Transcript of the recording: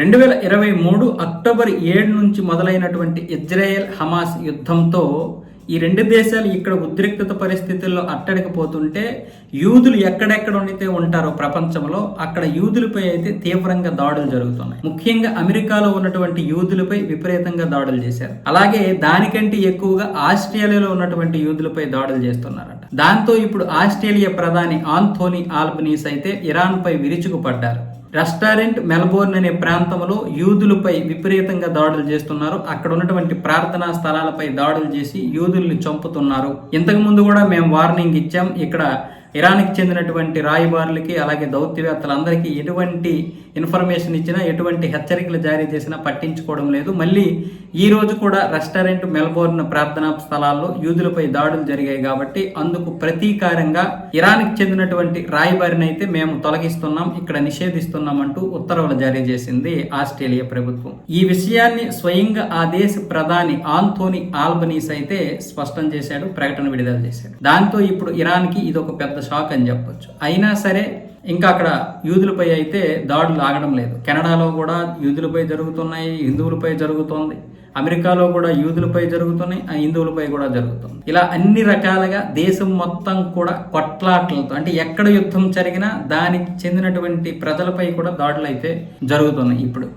రెండు వేల ఇరవై మూడు అక్టోబర్ ఏడు నుంచి మొదలైనటువంటి ఇజ్రాయెల్ హమాస్ యుద్ధంతో ఈ రెండు దేశాలు ఇక్కడ ఉద్రిక్తత పరిస్థితుల్లో అట్టడికపోతుంటే యూదులు ఎక్కడెక్కడ ఉండితే ఉంటారో ప్రపంచంలో అక్కడ యూదులపై అయితే తీవ్రంగా దాడులు జరుగుతున్నాయి. ముఖ్యంగా అమెరికాలో ఉన్నటువంటి యూదులపై విపరీతంగా దాడులు చేశారు. అలాగే దానికంటే ఎక్కువగా ఆస్ట్రేలియాలో ఉన్నటువంటి యూదులపై దాడులు చేస్తున్నారట. దాంతో ఇప్పుడు ఆస్ట్రేలియా ప్రధాని ఆంథోనీ ఆల్బనీస్ అయితే ఇరాన్ పై విరుచుకుపడ్డారు. రెస్టారెంట్ మెల్బోర్న్ అనే ప్రాంతంలో యూదులపై విపరీతంగా దాడులు చేస్తున్నారు. అక్కడ ఉన్నటువంటి ప్రార్థనా స్థలాలపై దాడులు చేసి యూదుల్ని చంపుతున్నారు. ఇంతకు ముందు కూడా మేము వార్నింగ్ ఇచ్చాం. ఇక్కడ ఇరాన్కి చెందినటువంటి రాయబారులకి అలాగే దౌత్యవేత్తలందరికీ ఎటువంటి ఇన్ఫర్మేషన్ ఇచ్చినా ఎటువంటి హెచ్చరికలు జారీ చేసినా పట్టించుకోవడం లేదు. మళ్ళీ ఈ రోజు కూడా రెస్టారెంట్ మెల్బోర్న్ ప్రార్థనా స్థలాల్లో యూదులపై దాడులు జరిగాయి కాబట్టి అందుకు ప్రతీకారంగా ఇరాన్కి చెందినటువంటి రాయబారిని అయితే మేము తొలగిస్తున్నాం ఇక్కడ నిషేధిస్తున్నాం అంటూ ఉత్తర్వులు జారీ చేసింది ఆస్ట్రేలియా ప్రభుత్వం. ఈ విషయాన్ని స్వయంగా ఆ దేశ ప్రధాని ఆంతోని ఆల్బనీస్ అయితే స్పష్టం చేశాడు ప్రకటన విడుదల చేశాడు. దాంతో ఇప్పుడు ఇరాన్కి ఇది ఒక పెద్ద షాక్ అని చెప్పొచ్చు. అయినా సరే ఇంకా అక్కడ యూదులపై అయితే దాడులు ఆగడం లేదు. కెనడాలో కూడా యూదులపై జరుగుతున్నాయి హిందువులపై జరుగుతోంది. అమెరికాలో కూడా యూదులపై జరుగుతున్నాయి ఆ హిందువులపై కూడా జరుగుతుంది. ఇలా అన్ని రకాలుగా దేశం మొత్తం కూడా కొట్లాటలతో అంటే ఎక్కడ యుద్ధం జరిగినా దానికి చెందినటువంటి ప్రజలపై కూడా దాడులు అయితే జరుగుతున్నాయి ఇప్పుడు.